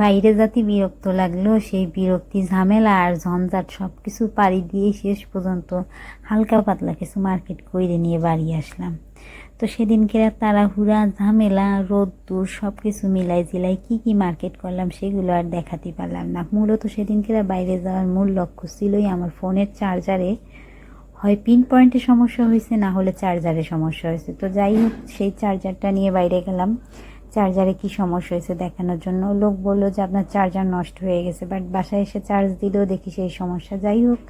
বাইরে যাতে বিরক্ত লাগল, সেই বিরক্তি, ঝামেলা আর ঝঞ্ঝাট সব কিছু পাড়ি দিয়ে শেষ পর্যন্ত হালকা পাতলা কিছু মার্কেট করে নিয়ে বাড়ি আসলাম। তো সেদিনকে তাড়াহুড়া, ঝামেলা, রোদ্দুর সব কিছু মিলাই জিলাই কি কি মার্কেট করলাম সেগুলো আর দেখাতে পারলাম না। মূলত সেদিনকে বাইরে যাওয়ার মূল লক্ষ্য ছিলই আমার ফোনের চার্জারে। হয় পিন পয়েন্টে সমস্যা হয়েছে, না হলে চার্জারে সমস্যা হয়েছে। তো যাই হোক, সেই চার্জারটা নিয়ে বাইরে গেলাম। চার্জারে কি সমস্যা হয়েছে দেখানোর জন্য। লোক বলল যে আপনার চার্জার নষ্ট হয়ে গেছে বাট বাসায় এসে চার্জ দিলেও দেখি সেই সমস্যা। যাই হোক,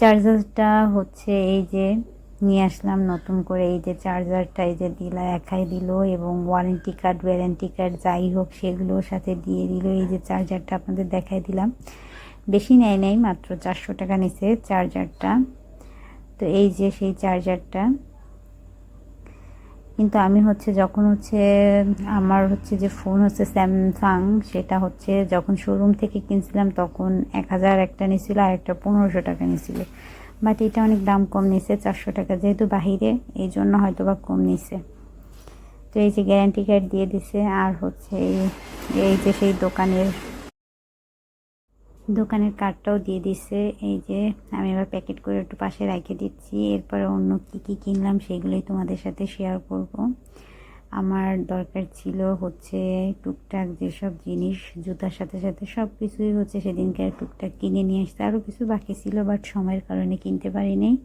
চার্জারটা হচ্ছে এই যে নিয়ে আসলাম নতুন করে, এই যে চার্জারটা এই যে দিলা, একাই দিল এবং ওয়ারেন্টি কার্ড ওয়ারেন্টি কার্ড যাই হোক সেগুলোর সাথে দিয়ে দিল। এই যে চার্জারটা আপনাদের দেখাই দিলাম। বেশি নেয় নেই, মাত্র চারশো টাকা নিছে চার্জারটা। তো এই যে সেই চার্জারটা কিন্তু আমি হচ্ছে যখন হচ্ছে, আমার হচ্ছে যে ফোন হচ্ছে স্যামসাং সেটা হচ্ছে যখন শোরুম থেকে কিনছিলাম তখন এক হাজার একটা নিছিল আর একটা পনেরোশো টাকা নিছিল। বাট এটা অনেক দাম কম নিছে, চারশো টাকা যেহেতু বাহিরে, এই জন্য হয়তো বা কম নিছে। তো এই যে গ্যারান্টি কার্ড দিয়ে দিছে, আর হচ্ছে এই যে সেই দোকানের দোকানের কার্ডটাও দিয়ে দিছে। এই যে, আমি এবার প্যাকেট করে একটু পাশে রেখে দিচ্ছি। এরপরে অন্য কী কী কিনলাম সেগুলোই তোমাদের সাথে শেয়ার করব। আমার দরকার ছিল হচ্ছে টুকটাক যেসব জিনিস, জুতার সাথে সাথে সব কিছুই হচ্ছে সেদিনকে আর টুকটাক কিনে নিয়ে আসতে। আরও কিছু বাকি ছিল বাট সময়ের কারণে কিনতে পারিনি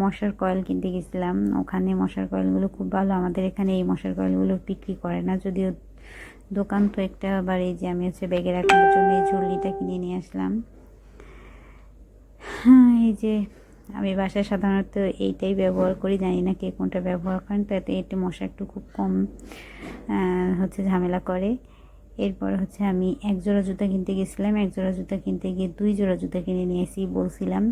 মশার কয়েল কিনতে গেছিলাম। ওখানে মশার কয়েলগুলো খুব ভালো। আমাদের এখানে এই মশার কয়েলগুলো বিক্রি করে না। যদিও দোকান তো একটা আবার এই যে আমি হচ্ছে ব্যাগে রাখার জন্য এই ঝুড়িটা কিনে নিয়ে আসলাম। হ্যাঁ এই যে আমি বাসায় সাধারণত এইটাই ব্যবহার করি। জানি না কে কোনটা ব্যবহার করেন। তাতে একটু মশা একটু খুব কম হচ্ছে ঝামেলা করে। এরপর হচ্ছে আমি এক জোড়া জুতা কিনতে গেছিলাম। এক জোড়া জুতা কিনতে গিয়ে দুই জোড়া জুতা কিনে নিয়ে এসি বলছিলাম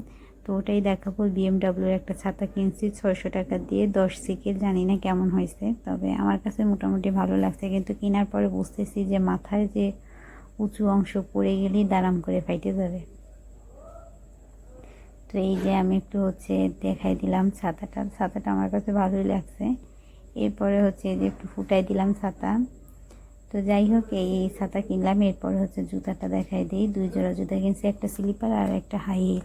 তো ওটাই দেখাবো। বিএমডাব্লিউর একটা ছাতা কিনছি, ছয়শো টাকা দিয়ে, দশ সিকেল জানি না কেমন হয়েছে, তবে আমার কাছে মোটামুটি ভালো লাগছে। কিন্তু কেনার পরে বুঝতেছি যে মাথায় যে উঁচু অংশ পড়ে গেলেই দাঁড়াম করে ফাইটে যাবে। তো এই যে আমি একটু হচ্ছে দেখাই দিলাম ছাতাটা। ছাতাটা আমার কাছে ভালোই লাগছে। এরপরে হচ্ছে যে একটু ফুটাই দিলাম ছাতা। তো যাই হোক, এই ছাতা কিনলাম। এরপরে হচ্ছে জুতাটা দেখাই দিই। দুই জোড়া জুতা কিনছি, একটা স্লিপার আর একটা হাই হিল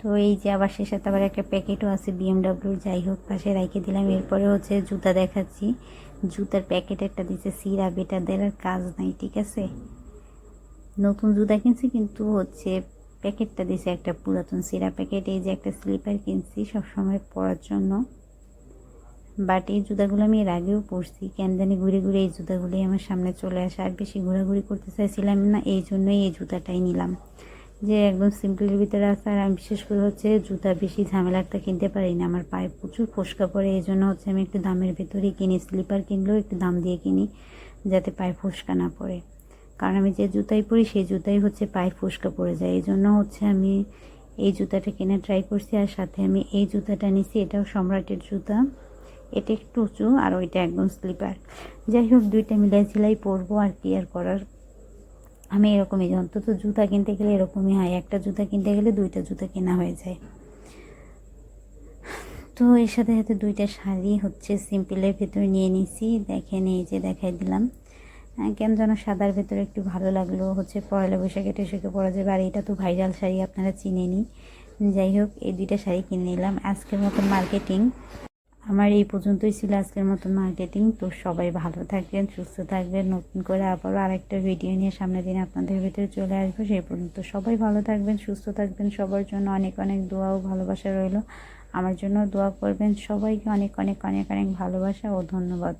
তো এই যে আবার সে সাথে আবার একটা প্যাকেটও আছে বিএমডাব্লিউর যাই হোক, পাশে রেখে দিলাম। এরপরে হচ্ছে জুতা দেখাচ্ছি। জুতার প্যাকেট একটা দিচ্ছে সিরা এটা দেওয়ার কাজ নাই, ঠিক আছে? নতুন জুতা কিনছি, কিন্তু হচ্ছে প্যাকেটটা দিছে একটা পুরাতন সিরা প্যাকেট। এই যে একটা স্লিপার কিনছি সবসময় পরার জন্য। বাট এই জুতাগুলো আমি এর আগেও পরছি। কেন জানি ঘুরে ঘুরে এই জুতাগুলোই আমার সামনে চলে আসে। আর বেশি ঘোরাঘুরি করতে চাইছিলাম না, এই জন্যই এই জুতাটাই নিলাম। যে একদম সিম্পলের ভিতরে আছে। আর আমি বিশেষ করে হচ্ছে জুতা বেশি ঝামেলাটা কিনতে পারি না। আমার পায়ে প্রচুর ফোসকা পড়ে, এই জন্য হচ্ছে আমি একটু দামের ভেতরেই কিনি। স্লিপার কিনলেও একটু দাম দিয়ে কিনি, যাতে পায়ে ফোসকা না পড়ে। কারণ আমি যে জুতাই পরি, সেই জুতাই হচ্ছে পায়ে ফোসকা পড়ে যায়। এই জন্য হচ্ছে আমি এই জুতাটা কিনে ট্রাই করছি। আর সাথে আমি এই জুতাটা নিছি, এটাও সম্রাটের জুতা। এটা একটু উঁচু, আর ওইটা একদম স্লিপার যাই হোক, দুইটা মিলাই ঝিলাই পরবো, আর কি আর করার আমি এরকমই অন্তত জুতা কিনতে গেলে এরকমই হয়। একটা জুতা কিনতে গেলে দুইটা জুতা কেনা হয়ে যায়। তো এর সাথে সাথে দুইটা শাড়ি হচ্ছে সিম্পলের ভেতরে নিয়ে নিছি দেখেন, এই যে দেখাই দিলাম। কেন যেন সাদার ভেতরে একটু ভালো লাগল। হচ্ছে পয়লা বৈশাখে টেশাকে পরা যাবে আর এটা তো ভাইরাল শাড়ি, আপনারা চিনেনি যাই হোক, এই দুইটা শাড়ি কিনে নিলাম। আজকের মতন মার্কেটিং আমার এই পর্যন্তই ছিল আজকের মতন মার্কেটিং তো সবাই ভালো থাকবেন, সুস্থ থাকবেন। নতুন করে আবারও আরেকটা ভিডিও নিয়ে সামনের দিন আপনাদের ভিতরে চলে আসব। সেই পর্যন্ত সবাই ভালো থাকবেন, সুস্থ থাকবেন। সবার জন্য অনেক অনেক দোয়া ও ভালোবাসা রইল। আমার জন্য দোয়া করবেন সবাইকে অনেক অনেক অনেক অনেক ভালোবাসা ও ধন্যবাদ।